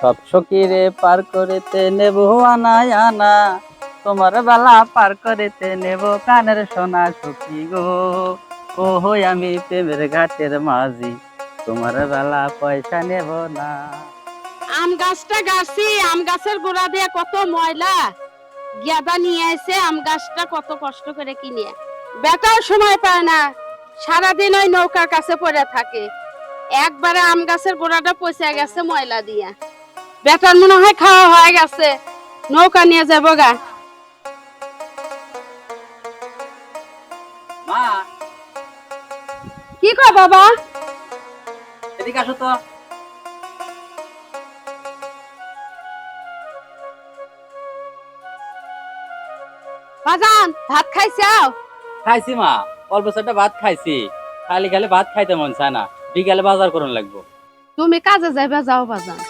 সব সকিরে পার করেতে নেব আনায় আনা। তোমার বেলা পার করেতে নেব কানের সোনা সখী গো। ও হই আমি প্রেমের ঘাটের মাঝি, তোমার বেলা পয়সা নেব না। আম গাছটা গাছি, আম গাছের গোড়া দিয়ে কত ময়লা। গেদা নিয়ে এসে আম গাছটা কত কষ্ট করে কিনে। বেটাও সময় পায় না, সারাদিন ওই নৌকার কাছে পড়ে থাকে। একবারে আম গাছের গোড়াটা পচে গেছে ময়লা দিয়ে। বেটার মনে হয় খাওয়া হয়ে গেছে। নৌকা নিয়ে যাব গা। মা। কি কয় বাবা? এদিকে আসো তো। বাজান ভাত খাইছাও? খাইছি মা। অল্প ভাত খাইছি। খালি খালি ভাত খাইতে মন চায় না। বিকালে বাজার করুন লাগবো। তুমি কাজে যাইবা যাও বাজান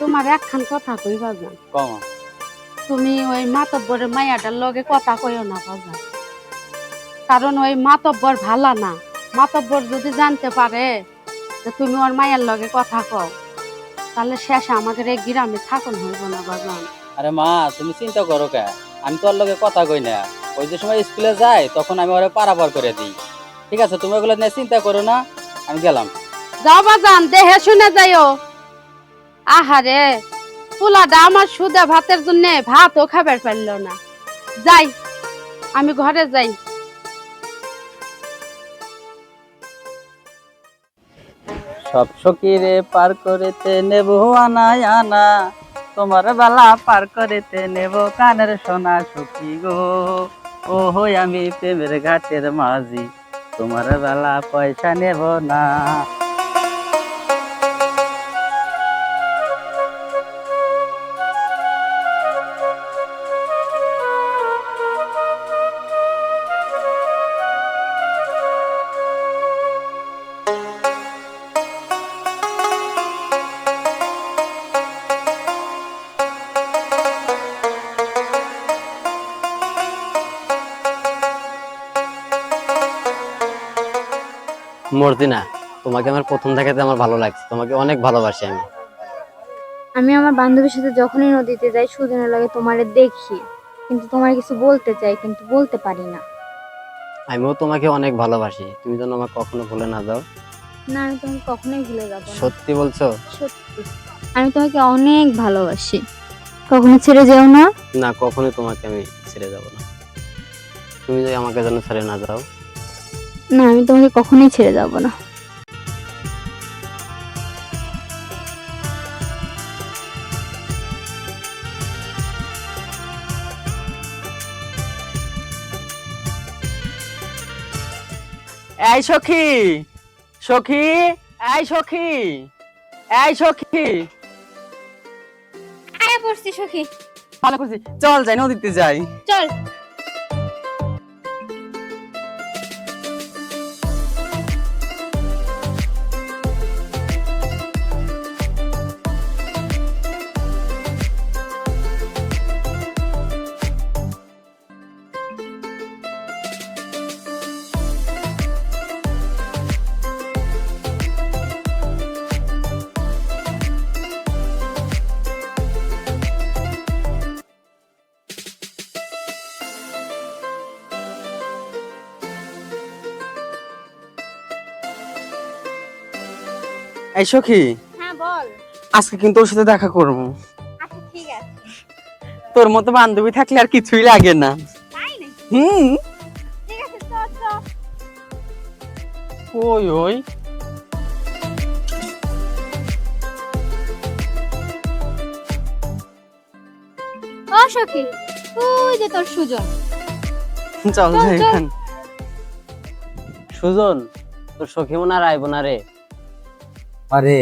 তোমার একখান কথা কই বাজান কম তুমি ওই মাতব্বরের মাইয়াটার লগে কথা কইও না বাজান কারণ ওই মাতব্বর ভালা না। মাতব্বর যদি জানতে পারে যে তুমি ওর মায়ের লগে কথা কও তাহলে শেষে আমাদের এই গ্রামে থাকুন হইব না বাজান আরে মা তুমি চিন্তা করো কে? আমি তোর লগে কথা কই না। ওই যে সময় স্কুলে যাই তখন আমি ওরে পারাপার করে দিই। ঠিক আছে তুমি ওগুলো নিয়ে চিন্তা করো না। আমি গেলাম। যাও বাজান দেহে শুনে যাইও। আহারে পোলাটা আমার সুদে ভাতের জন্য ভাতও খাবার পারল না। যাই আমি ঘরে যাই। সব সকিরে পার করেতে নেব আনা আনা তোমার বেলা পার করেতে নেব কানের সোনা সখী গো। ও হই আমি প্রেমের ঘাটের মাঝি তোমার বেলা পয়সা নেব না। মর্জিনা তোমাকে আমার প্রথম দেখাতে আমার ভালো লাগছে। তোমাকে অনেক ভালোবাসি আমি। আমি আমার বান্ধবীর সাথে যখনই নদীতে যাই সুজনের লাগে তোমারে দেখি। কিন্তু তোমার কিছু বলতে চাই কিন্তু বলতে পারি না। আমিও তোমাকে অনেক ভালোবাসি। তুমি যেন আমার কখনো ভুলে না যাও। না আমি তোমাকে কখনোই ভুলে যাব না। সত্যি বলছো? সত্যি। আমি তোমাকে অনেক ভালোবাসি। কখনো ছেড়ে যেও না। না কখনোই তোমাকে আমি ছেড়ে যাব না। তুমি যদি আমাকে যেন ছেড়ে না যাও। না আমি তোমাকে কখনোই ছেড়ে যাব না। এই সখী সখী এই সখী এই সখী। আয়া পড়ছি সখী। ভালো করছি। চল যাই নদীতে যাই। চল। এই সখী হ্যাঁ বল। আজকে কিন্তু ওর সাথে দেখা করব। আচ্ছা ঠিক আছে। তোর মতো বান্ধবী থাকলে আর কিছুই লাগে না। তাই হুম। ঠিক আছে চল চল ওই ওই। ও সখী ওই যে তোর সুজন। চল, যাই এখান। সুজন তোর সখী মনে আর আইব না রে। আরে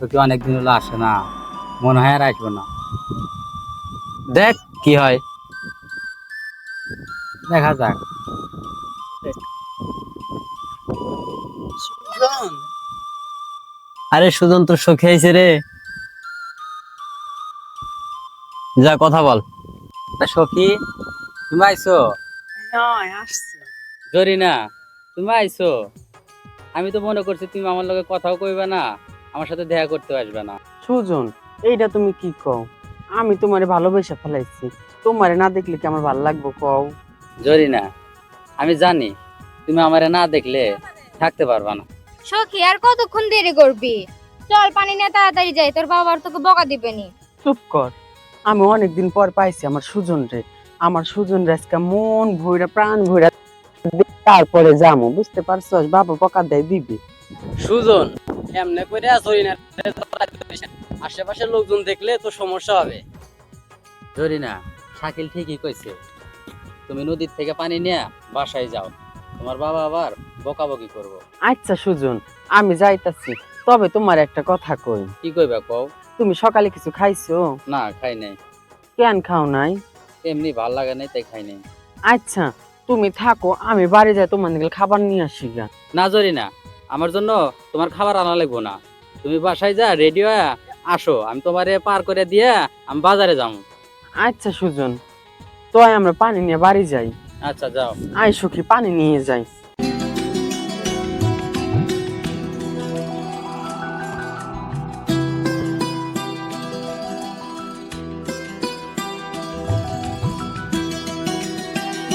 তোকে অনেকদিন হলো আসে না। মনে হয় আর আসব না। দেখ কি হয়। দেখা যাক। আরে সুজন তোর সখী আইছে রে। যা কথা বল। সখী তুমি আইছো? জরিনা তুমি আইছো? আমি তো মনে করছি তুমি আমার লগে কথাও কইবে না আমার সাথে দেখা করতে আসবে না। সুজন এইটা তুমি কি কও? আমি তোমারে ভালোবেসে ফেলাইছি। তোমারে না দেখলে কি আমার ভালো লাগবো কও? জরিনা আমি জানি তুমি আমারে না দেখলে থাকতে পারবা না। সখি আর কতক্ষণ দেরি করবি? চল পানি নিয়ে তাড়াতাড়ি যাই তোর বাবার তোকে বকা দিবেনি চুপ কর। আমি অনেকদিন পর পাইছি আমার সুজন রে আমার সুজন রে আজকে মন ভইরা প্রাণ ভইরা তারপরে যামু বুঝতে পারছস? বাবা বকা দেয় দিবি। সুজন এমনে করে জরিনার আশেপাশের লোকজন দেখলে তো সমস্যা হবে। জরিনা শাকিল ঠিকই কইছে। তুমি নদীর থেকে পানি নিয়ে বাসায় যাও। তোমার বাবা আবার বকাবকি করব। আচ্ছা সুজন আমি যাইতাছি। তবে তোমার একটা কথা কই। কি কইবা কও? তুমি সকালে কিছু খাইছো? না খাই নাই। কেন খাও নাই? এমনি ভালো লাগে নাই তাই খাই নাই। আচ্ছা তুমি থাকো আমি বাড়ি যাই তোমার দিকে খাবার নিয়ে আসি গা না জরিনা আমার জন্য তোমার খাবার আনা লাগবো না। তুমি বাসায় যা রেডি হয়ে আসো আমি তোমারে পার করে দিয়ে আমি বাজারে যাব। আচ্ছা সুজন তো আমরা পানি নিয়ে বাড়ি যাই। আচ্ছা যাও। আয় সুখী পানি নিয়ে যাই।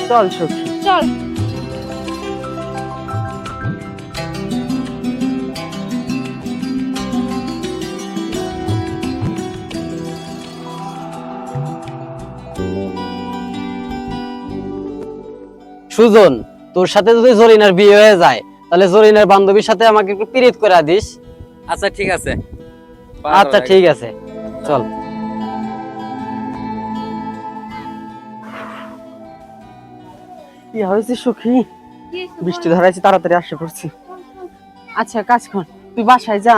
চল সখী চল। সুজন তোর সাথে যদি জরিনার বিয়ে হয়ে যায় তাহলে জরিনার বান্ধবীর সাথে আমাকে একটু পিরিত করে দিস। আচ্ছা ঠিক আছে। আচ্ছা ঠিক আছে। চল। কি হয়েছে সখী? বৃষ্টি ধরাইছে তাড়াতাড়ি আসে পড়ছি। আচ্ছা কাজ কর। তুই বাসায় যা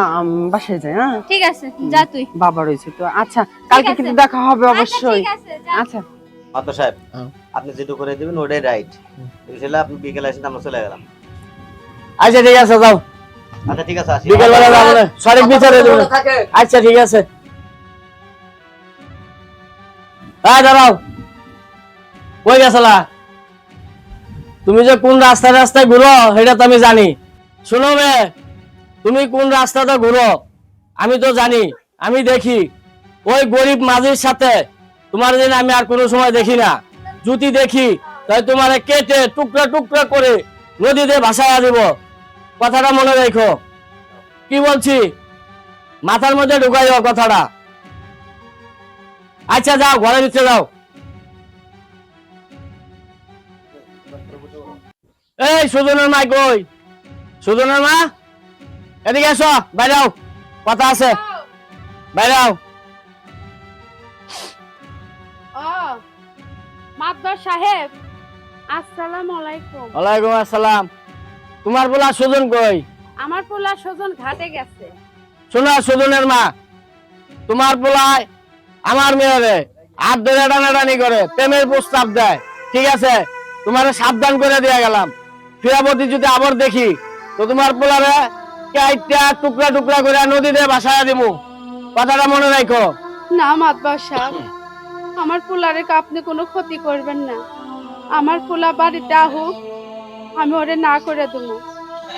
বাসায় যাই হ্যাঁ? ঠিক আছে যা তুই। বাবা রয়েছে তো। আচ্ছা কালকে কিন্তু দেখা হবে অবশ্যই। ঠিক আছে যা। আচ্ছা। মাত্র সাহেব হ্যাঁ। আপনি যেটু করে দিবেন ওটাই রাইট বুঝলে আপনি বিকেলে আসেন আমরা চলে গেলাম। আচ্ছা ঠিক আছে যাও। আচ্ছা ঠিক আছে আসি। বিকেলবেলা যাব সঠিক বিচারে দেবো। আচ্ছা ঠিক আছে। হ্যাঁ দাঁড়াও। কই গেছলা? তুমি যে কোন রাস্তায় রাস্তায় ঘুরো, সেটা তো আমি জানি। শোনো বে, তুমি কোন রাস্তাটা ঘুরো, আমি তো জানি, আমি দেখি। ওই গরিব মাঝির সাথে তোমার দিন আমি আর কোনো সময় দেখি না। যদি দেখি তাই তোমারে কেটে টুকরা টুকরা করে নদীতে ভাসায়া দিব। কথাটা মনে রেখো। কি বলছি? মাথার মধ্যে ঢুকাইও কথাটা। আচ্ছা যাও, ঘরের ভিতরে যাও। এই সুজনের মা কই? সুজনের মা? এদিকে এসো বাইরে আও কথা আছে। বাইরে আও ও মাতবার সাহেব আসসালামু আলাইকুম। ওয়ালাইকুম আসসালাম। তোমার বলা সুজন কই? আমার পোলা সজন ঘাটে গেছে। শোনো সুজনের মা তোমার পোলায় আমার মেয়েরে হাত ধরে টানাটানি করে প্রেমের প্রস্তাব দেয়। ঠিক আছে? তোমার সাবধান করে দিয়ে গেলাম। ফিরাপতি যদি আবার দেখি তো তোমার পোলারে কাইটা টুকরা টুকরা করে নদীতে ভাসায় দিব কথাটা মনে রাখো না মাতবার সাহেব আমার পোলারে আপনি কোনো ক্ষতি করবেন না। আমার পোলা বাড়িতে আহুক আমি ওরে না করে দেবো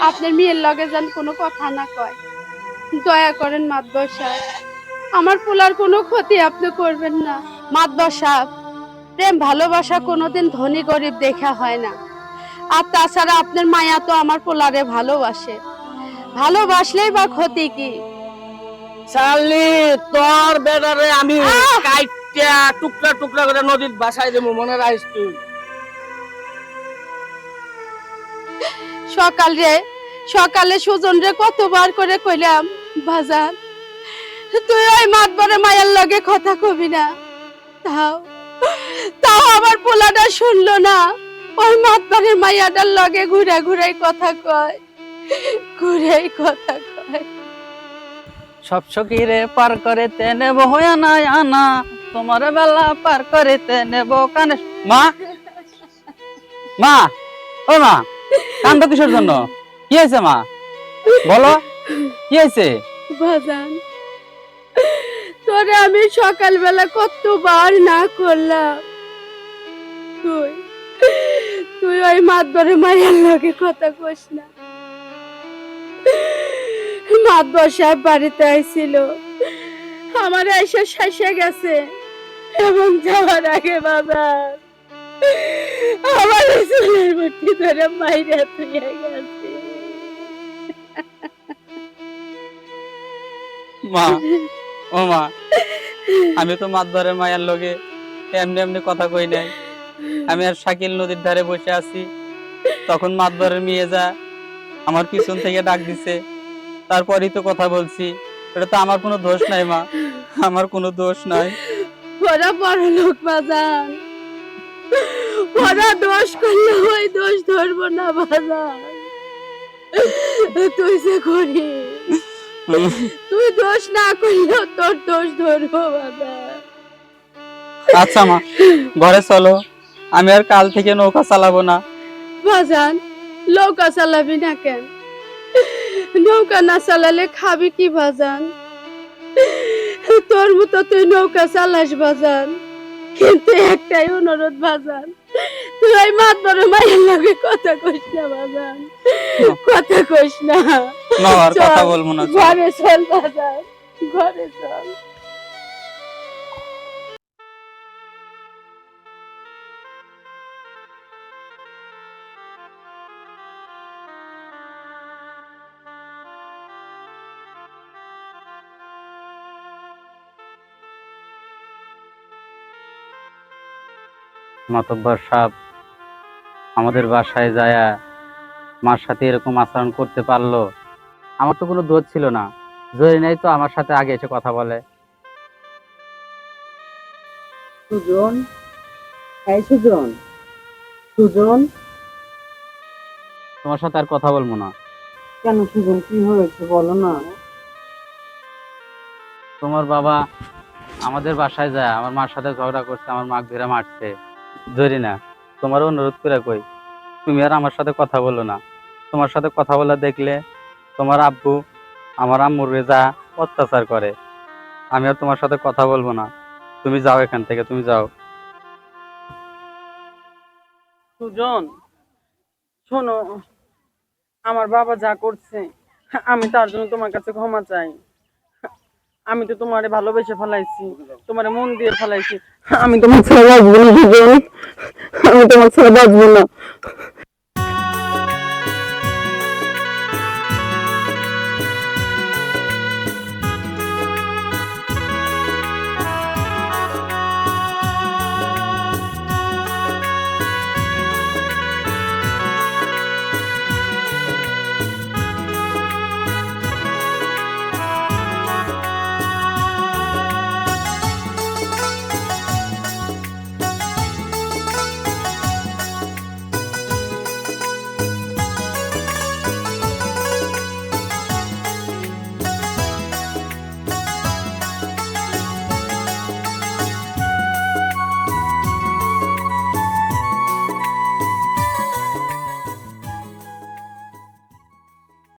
আপনার মেয়ের লগে যেন কোনো কথা না কয়। দয়া করেন মাতবার সাহেব আমার পোলার কোনো ক্ষতি আপনি করবেন না। মাতবার সাহেব প্রেম ভালোবাসা কোনোদিন ধনী গরিব দেখা হয় না। আর তাছাড়া আপনার মায়া তো আমার পোলারে ভালোবাসে। ভালোবাসলেই বা ক্ষতি কি? চার্লি তোর বেটারে আমি! কাইটা টুকরা টুকরা করে নদীর ভাসায় দেবো মনে রাখিস তুই। সকালে সকালে সুজন রে কতবার করে কইলাম বাজার তুই ওই মাতবরে মায়ের লগে কথা কবি না। তাও তাও আমার পোলাটা শুনলো না। ওই মাতবারের মাইয়াটার লগে ঘুরে ঘুরে কথা কয়। ঘুরে কথা কয়। সব সখীরে পার নেব আনা আনা। তোমার বেলা পার নেব কানে মা! মা! ও মা! কান্দ কিসের জন্য? কি হয়েছে মা? বলো কি হয়েছে? বাজান তোরে আমি সকালবেলা কতবার না করলাম। তুই তুই ওই মাতবরে মায়ের লোকে কথা কস না। মাতবর সাহেব বাড়িতে আইছিল। আমার এসে শেষে গেছে এবং যাওয়ার আগে বাবা, আমার চুলের মুঠি ধরে মাইরে তুইয়া গেছে। মা, ও মা, আমি তো মাতবারের মায়ের লোকে এমনি এমনি কথা কই নাই। আমি আর শাকিল নদীর ধারে বসে আছি। তখন মাতবারের মেয়ে যা আমার পিছন থেকে ডাক দিছে। তারপরই তো কথা বলছি। এটা তো আমার কোনো দোষ নাই মা। আমার কোনো দোষ নাই। ওরা বড় লোক বাজান ওরা দোষ করলে ওই দোষ ধরবো না বাজান তুই যে করি তুই দোষ না করলে তোর দোষ ধরবো বাজান আচ্ছা মা। ঘরে চলো। আমি আর কাল থেকে নৌকা চালাবো না। বাজান নৌকা চালাবি না কেন? নৌকা না চালালে খাবি কি বাজান তোর মতো তুই নৌকা চালাস বাজান কিন্তু একটাই অনুরোধ বাজান তুই ওই মাত বড় মায়ের লাগে কথা কইস না বাজান কথা কইস না। মা আর কথা বলব না ঘরে চল বাজান ঘরে চল। মাতব্বর সাহেব আমাদের বাসায় যায়া মার সাথে এরকম আচরণ করতে পারল আমার তো কোনো দোষ ছিল না। জয় নাই তো আমার সাথে আগে এসে কথা বলে। সুজন এই সুজন সুজন। তোমার সাথে আর কথা বলব না। কেন সুজন কি হয়েছে বলো না। তোমার বাবা আমাদের বাসায় যায় আমার মার সাথে ঝগড়া করছে আমার মা ধরে মারছে। ধরি না তোমার অনুরোধ করে কই, তুমি আর আমার সাথে কথা বলো না। তোমার সাথে কথা বলা দেখলে তোমার আব্বু আমার আম্মুর রেজা অত্যাচার করে। আমি আর তোমার সাথে কথা বলব না। তুমি যাও এখান থেকে, তুমি যাও। সুজন, শোনো, আমার বাবা যা করছে, আমি তার জন্য তোমার কাছে ক্ষমা চাই। আমি তো তোমারে ভালোবেসে ফেলাইছি, তোমারে মন দিয়ে ফেলাইছি। আমি তোমার ছেলে আমি তোমার ছেলে বাঁচবো না।